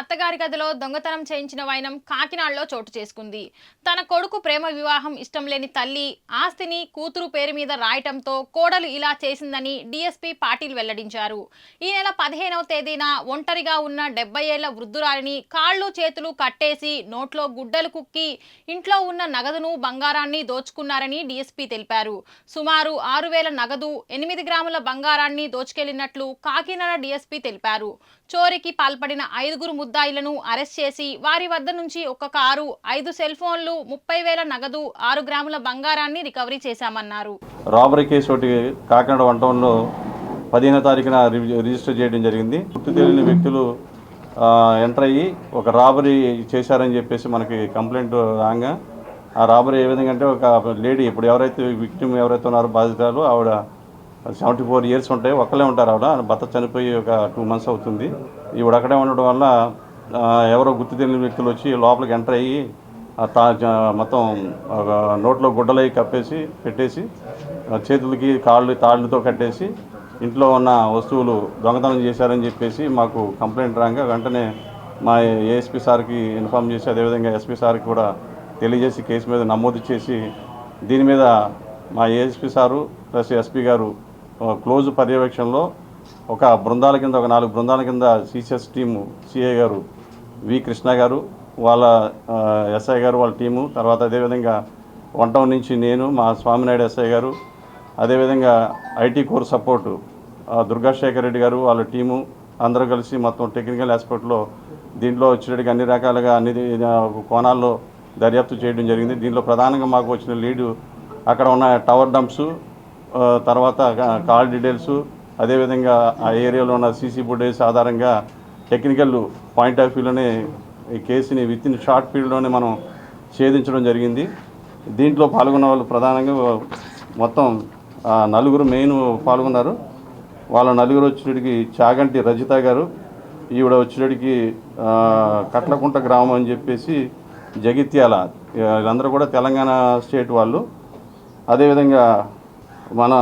అత్తగారి గదిలో దొంగతనం చేయించిన వైనం కాకినాడలో చోటు చేసుకుంది. తన కొడుకు ప్రేమ వివాహం ఇష్టం లేని తల్లి ఆస్తిని కూతురు పేరు మీద రాయటంతో కోడలు ఇలా చేసిందని డీఎస్పీ పాటిల్ వెల్లడించారు. ఈ నెల పదిహేనవ తేదీన ఒంటరిగా ఉన్న డెబ్బై ఏళ్ళ వృద్ధురాలిని కాళ్ళు చేతులు కట్టేసి నోట్లో గుడ్డలు కుక్కి ఇంట్లో ఉన్న నగదును బంగారాన్ని దోచుకున్నారని డీఎస్పీ తెలిపారు. సుమారు ఆరు వేల నగదు ఎనిమిది గ్రాముల బంగారాన్ని దోచుకెళ్ళినట్లు కాకినాడ డీఎస్పీ తెలిపారు. చోరీకి పాల్పడిన ఐదుగురు ముద్దాయిలను అరెస్ట్ చేసి వారి వద్ద నుంచి ఒక కారు ఐదు సెల్ ఫోన్లు ముప్పై వేల నగదు ఆరు గ్రాముల బంగారాన్ని రికవరీ చేశామన్నారు. రాబరీ కేసు ఒకటి కాకినాడ వన్ టౌన్లో పదిహేనో తారీఖున రిజి- రిజిస్టర్ చేయడం జరిగింది. గుర్తు తెలియని వ్యక్తులు ఎంటర్ అయ్యి ఒక రాబరీ చేశారని చెప్పేసి మనకి కంప్లైంట్ రాగా ఆ రాబరీ ఏ విధంగా అంటే ఒక లేడీ ఇప్పుడు ఎవరైతే విక్టిమ్ ఎవరైతే ఉన్నారో బాధితురాలు ఆవిడ సెవెంటీ ఫోర్ ఇయర్స్ ఉంటాయి. ఒక్కలే ఉంటారు ఆవిడ. భర్త చనిపోయి ఒక టూ మంత్స్ అవుతుంది. ఈవిడ అక్కడే ఉండడం వల్ల ఎవరో గుర్తు తెలియని వ్యక్తులు వచ్చి లోపలికి ఎంటర్ అయ్యి తా మొత్తం ఒక నోట్లో గుడ్డలై కప్పేసి పెట్టేసి చేతులకి కాళ్ళు తాళ్ళతో కట్టేసి ఇంట్లో ఉన్న వస్తువులు దొంగతనం చేశారని చెప్పేసి మాకు కంప్లైంట్ రాగా వెంటనే మా ఏఎస్పీ సార్కి ఇన్ఫామ్ చేసి అదేవిధంగా ఎస్పీ సార్కి కూడా తెలియజేసి కేసు మీద నమోదు చేసి దీని మీద మా ఏఎస్పీ సారు ప్లస్ ఎస్పీ గారు క్లోజ్ పర్యవేక్షణలో ఒక బృందాల కింద ఒక నాలుగు బృందాల కింద సిసిఎస్ టీము సిఏ గారు వి కృష్ణ గారు వాళ్ళ ఎస్ఐ గారు వాళ్ళ టీము తర్వాత అదేవిధంగా వన్ టౌన్ నుంచి నేను మా స్వామినాయుడు ఎస్ఐ గారు అదేవిధంగా IT core support Durgasekhar Reddy గారు వాళ్ళ టీము అందరూ కలిసి మొత్తం టెక్నికల్ ఆస్పెక్ట్లో దీంట్లో వచ్చేటికి అన్ని రకాలుగా అన్ని కోణాల్లో దర్యాప్తు చేయడం జరిగింది. దీంట్లో ప్రధానంగా మాకు వచ్చిన లీడు అక్కడ ఉన్న టవర్ డంప్స్ తర్వాత కాల్ డీటెయిల్స్ అదేవిధంగా ఆ ఏరియాలో ఉన్న సీసీ ఫుటేజ్ ఆధారంగా టెక్నికల్ పాయింట్ ఆఫ్ వ్యూలోనే ఈ కేసుని విత్ ఇన్ షార్ట్ పీరియడ్లోనే మనం ఛేదించడం జరిగింది. దీంట్లో పాల్గొన్న వాళ్ళు ప్రధానంగా మొత్తం నలుగురు మెయిన్ పాల్గొన్నారు. వాళ్ళ నలుగురు వచ్చేటికి చాగంటి రజిత గారు ఈవిడ వచ్చేటికి కట్లకుంట గ్రామం అని చెప్పేసి జగిత్యాల వీళ్ళందరూ కూడా తెలంగాణ స్టేట్ వాళ్ళు. అదేవిధంగా మన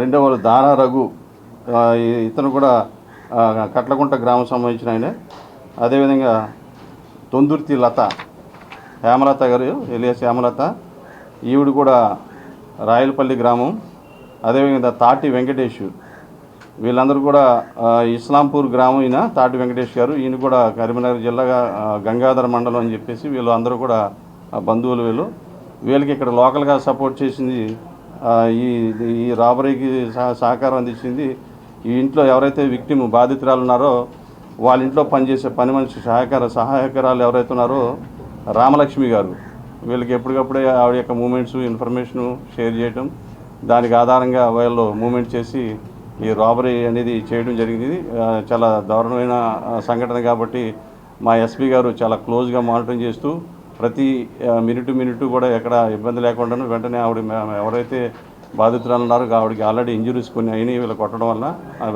రెండవ దారా రఘు ఇతను కూడా కట్లకుంట గ్రామం సంబంధించిన ఆయన. అదేవిధంగా తొందుర్తి లత హేమలత గారు ఎలియస్ హేమలత ఈవిడ కూడా రాయలపల్లి గ్రామం. అదేవిధంగా తాటి వెంకటేష్ వీళ్ళందరూ కూడా ఇస్లాంపూర్ గ్రామం ఈయన తాటి వెంకటేష్ గారు. ఈయన కూడా కరీంనగర్ జిల్లాగా గంగాధర మండలం అని చెప్పేసి వీళ్ళు అందరూ కూడా బంధువులు వీళ్ళు. వీళ్ళకి ఇక్కడ లోకల్గా సపోర్ట్ చేసింది ఈ ఈ రాబరీకి సహకారం అందించింది. ఈ ఇంట్లో ఎవరైతే విక్టిమ్ బాధితురాలు ఉన్నారో వాళ్ళ ఇంట్లో పనిచేసే పని మనిషి సహకార సహాయకరాలు ఎవరైతే ఉన్నారో రామలక్ష్మి గారు. వీళ్ళకి ఎప్పటికప్పుడే ఆవిడ యొక్క మూమెంట్స్ ఇన్ఫర్మేషను షేర్ చేయటం దానికి ఆధారంగా వాళ్ళు మూమెంట్ చేసి ఈ రాబరీ అనేది చేయడం జరిగింది. చాలా దారుణమైన సంఘటన కాబట్టి మా ఎస్పీ గారు చాలా క్లోజ్గా మానిటరింగ్ చేస్తూ ప్రతి మినిట్ మినిట్ కూడా ఎక్కడ ఇబ్బంది లేకుండా వెంటనే ఆవిడ ఎవరైతే బాధితురాలు ఉన్నారో ఆవిడకి ఆల్రెడీ ఇంజురీస్ కొన్ని అయినాయి వీళ్ళు కొట్టడం వల్ల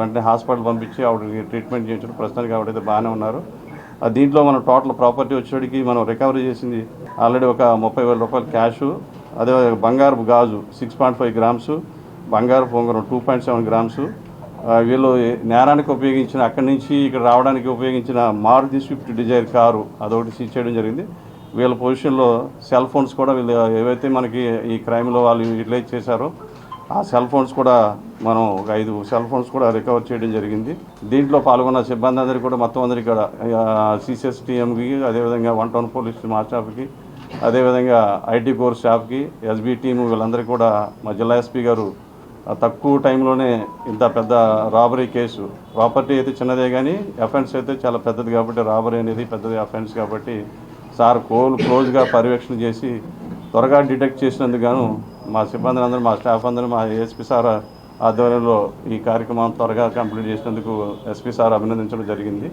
వెంటనే హాస్పిటల్ పంపించి ఆవిడకి ట్రీట్మెంట్ చేయించడం ప్రస్తుతానికి ఆవిడైతే బాగానే ఉన్నారు. ఆ దీంట్లో మనం టోటల్ ప్రాపర్టీ వచ్చేటికి మనం రికవరీ చేసింది ఆల్రెడీ ఒక ముప్పై వేల రూపాయలు క్యాష్ అదే బంగారు గాజు సిక్స్ పాయింట్ ఫైవ్ గ్రామ్స్ బంగారు పొంగరం టూ పాయింట్ సెవెన్ గ్రామ్స్. వీళ్ళు నేరానికి ఉపయోగించిన అక్కడి నుంచి ఇక్కడ రావడానికి ఉపయోగించిన మారుతి స్విఫ్ట్ డిజైర్ కారు అదొకటి సీజ్ చేయడం జరిగింది. వీళ్ళ పొజిషన్లో సెల్ ఫోన్స్ కూడా వీళ్ళు ఏవైతే మనకి ఈ క్రైమ్లో వాళ్ళు యూటిలైజ్ చేశారో ఆ సెల్ ఫోన్స్ కూడా మనం ఒక ఐదు సెల్ ఫోన్స్ కూడా రికవర్ చేయడం జరిగింది. దీంట్లో పాల్గొన్న సిబ్బంది అందరికీ కూడా మొత్తం అందరికీ కూడా సిసిఎస్టీఎంకి అదేవిధంగా వన్ టౌన్ పోలీస్ మా స్టాఫ్కి అదేవిధంగా ఐటీ కోర్ స్టాఫ్కి ఎస్బీ టీము వీళ్ళందరికీ కూడా మా జిల్లా ఎస్పీ గారు తక్కువ టైంలోనే ఇంత పెద్ద రాబరీ కేసు ప్రాపర్టీ అయితే చిన్నదే కానీ అఫెన్స్ అయితే చాలా పెద్దది కాబట్టి రాబరీ అనేది పెద్దది అఫెన్స్ కాబట్టి సార్ కోల్ క్లోజ్గా పర్యవేక్షణ చేసి త్వరగా డిటెక్ట్ చేసినందుకు గాను మా సిబ్బంది అందరూ మా స్టాఫ్ అందరూ మా ఎస్పీ సార్ ఆధ్వర్యంలో ఈ కార్యక్రమం త్వరగా కంప్లీట్ చేసినందుకు ఎస్పీ సార్ అభినందించడం జరిగింది.